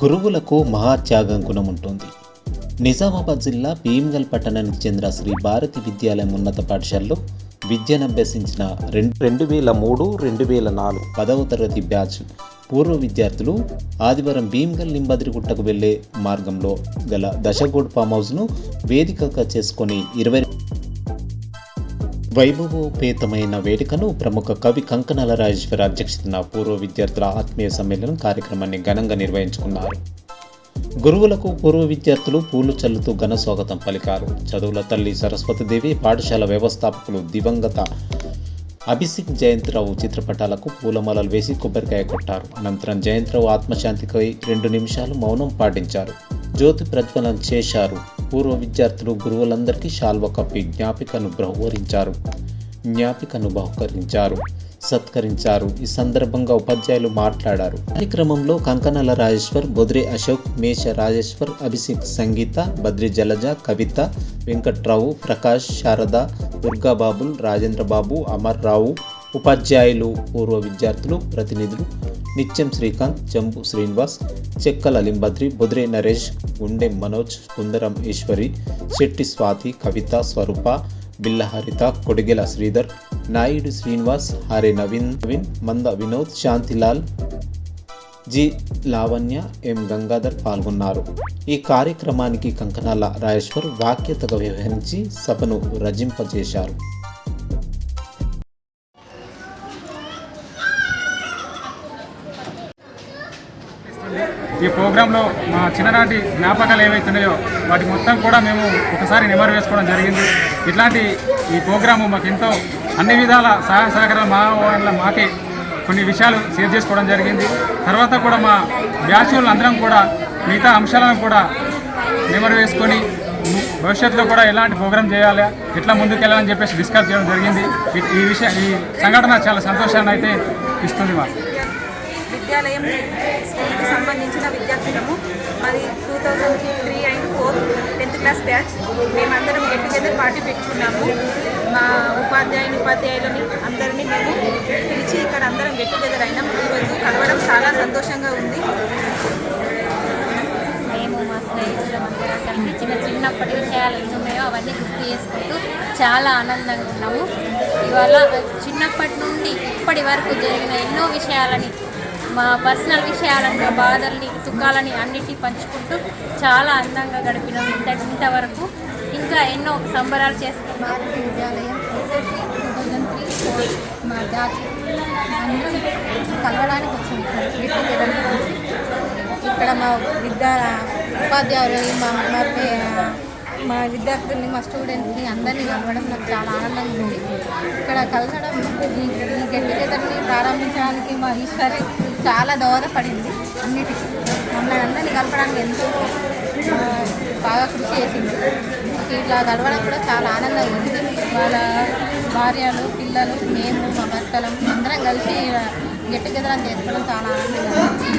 గురువులకు మహాత్యాగం గుణం ఉంటుంది నిజామాబాద్ జిల్లా భీమ్గల్ పట్టణానికి చెందిన శ్రీ భారతి విద్యాలయం ఉన్నత పాఠశాలలో విద్యను అభ్యసించిన రెండు రెండు వేల మూడు రెండు వేల నాలుగు పదవ తరగతి బ్యాచ్ పూర్వ విద్యార్థులు ఆదివారం భీమ్గల్ నింబద్రిగుట్టకు వెళ్ళే మార్గంలో గల దశగోడ్ ఫామ్ హౌస్ను వేదికగా చేసుకొని ఇరవై వైభవోపేతమైన వేడుకను ప్రముఖ కవి కంకణాల రాజేశ్వర అధ్యక్షతన పూర్వ విద్యార్థుల ఆత్మీయ సమ్మేళనం కార్యక్రమాన్ని ఘనంగా నిర్వహించుకున్నారు. గురువులకు పూర్వ విద్యార్థులు పూలు చల్లుతూ ఘన స్వాగతం పలికారు. చదువుల తల్లి సరస్వతిదేవి పాఠశాల వ్యవస్థాపకులు దివంగత అభిషేక్ జయంతిరావు చిత్రపటాలకు పూలమాలలు వేసి కొబ్బరికాయ కొట్టారు. అనంతరం జయంతిరావు ఆత్మశాంతికై రెండు నిమిషాలు మౌనం పాటించారు. జ్యోతి ప్రజ్వలన చేశారు. పూర్వ విద్యార్థులు గురువులందరికీ శాల్వ కప్పి జ్ఞాపికను బహుకరించారు జ్ఞాపికను బహుకరించారు సత్కరించారు. ఈ సందర్భంగా ఉపాధ్యాయులు మాట్లాడారు. కార్యక్రమంలో కంకణాల రాజేశ్వర్ బొద్రి అశోక్ మేష రాజేశ్వర్ అభిషేక్ సంగీత బద్రి జలజ కవిత వెంకట్రావు ప్రకాష్ శారద దుర్గాబాబుల్ రాజేంద్రబాబు అమర్ రావు ఉపాధ్యాయులు పూర్వ విద్యార్థులు ప్రతినిధులు నిత్యం శ్రీకాంత్ జంబు శ్రీనివాస్ చెక్కల లింబద్రి బుద్రే నరేష్ గుండె మనోజ్ కుందరం ఈశ్వరి శెట్టి స్వాతి కవిత స్వరూప బిల్లహరిత కొడిగెల శ్రీధర్ నాయుడు శ్రీనివాస్ హరే నవీన్ నవీన్ మంద వినోద్ శాంతిలాల్ జి లావణ్య ఎం గంగాధర్ పాల్గొన్నారు. ఈ కార్యక్రమానికి కంకణాల రాజేశ్వర్ వాక్యతగా వ్యవహరించి సభను రజింపజేశారు. ఈ ప్రోగ్రాంలో మా చిన్ననాటి జ్ఞాపకాలు ఏవైతున్నాయో వాటి మొత్తం కూడా మేము ఒకసారి నెమరు వేసుకోవడం జరిగింది. ఇట్లాంటి ఈ ప్రోగ్రాము మాకు ఎంతో అన్ని విధాల సహాయ సహకారాలు మా వాళ్ళ మాకే కొన్ని విషయాలు షేర్ చేసుకోవడం జరిగింది. తర్వాత కూడా మా బ్యాచ్ అందరం కూడా మిగతా అంశాలను కూడా నెమరు వేసుకొని భవిష్యత్తులో కూడా ఎలాంటి ప్రోగ్రామ్ చేయాలి ఎట్లా ముందుకెళ్ళాలని చెప్పేసి డిస్కస్ చేయడం జరిగింది. ఈ- విషయ విషయం ఈ సంఘటన చాలా సంతోషాన్ని అయితే ఇస్తుంది మాకు. విద్యాలయం సంబంధించిన విద్యార్థులము. మాది two thousand three and four tenth class batch మేమందరం గెట్ టుగెదర్ పార్టీ పెట్టుకున్నాము. మా ఉపాధ్యాయుని ఉపాధ్యాయులని అందరినీ మేము పిలిచి ఇక్కడ అందరం గెట్ టుగెదర్ అయినాం. ఈరోజు కలవడం చాలా సంతోషంగా ఉంది. మేము మా స్నేహితులం అందరం కలిసి చిన్న చిన్నప్పటి విషయాలు ఉన్నాయో అవన్నీ గుర్తు చేసుకుంటూ చాలా ఆనందంగా ఉన్నాము. ఇవాళ చిన్నప్పటి నుండి ఇప్పటి వరకు జరిగిన ఎన్నో విషయాలని మా పర్సనల్ విషయాలని బాధల్ని సుఖాలని అన్నిటి పంచుకుంటూ చాలా అందంగా గడిపినాం ఇంత ఇంతవరకు. ఇంకా ఎన్నో సంబరాలు చేసుకున్నాం విద్యాలయం త్రీ ఫోర్ మా బ్యాచ్ అందరం కలవడానికి వచ్చింది ఇక్కడ ఇక్కడ మా విద్యా ఉపాధ్యాయులు మా మా మా విద్యార్థుల్ని మా స్టూడెంట్స్ని అందరినీ కలవడం నాకు చాలా ఆనందంగా ఉంది. ఇక్కడ కలవడం ఈ ఈ ప్రారంభించడానికి మా ఈశ్వరి చాలా దోహదపడింది అన్నిటికీ. మమ్మల్ని అందరినీ కలపడానికి ఎంతో బాగా కృషి చేసింది. ఇట్లా కలవడం కూడా చాలా ఆనందంగా ఉంది. వాళ్ళ భార్యలు పిల్లలు మేము మా భర్తలం అందరం కలిసి గెట్ గెదరం చేసుకోవడం చాలా ఆనందంగా ఉంది.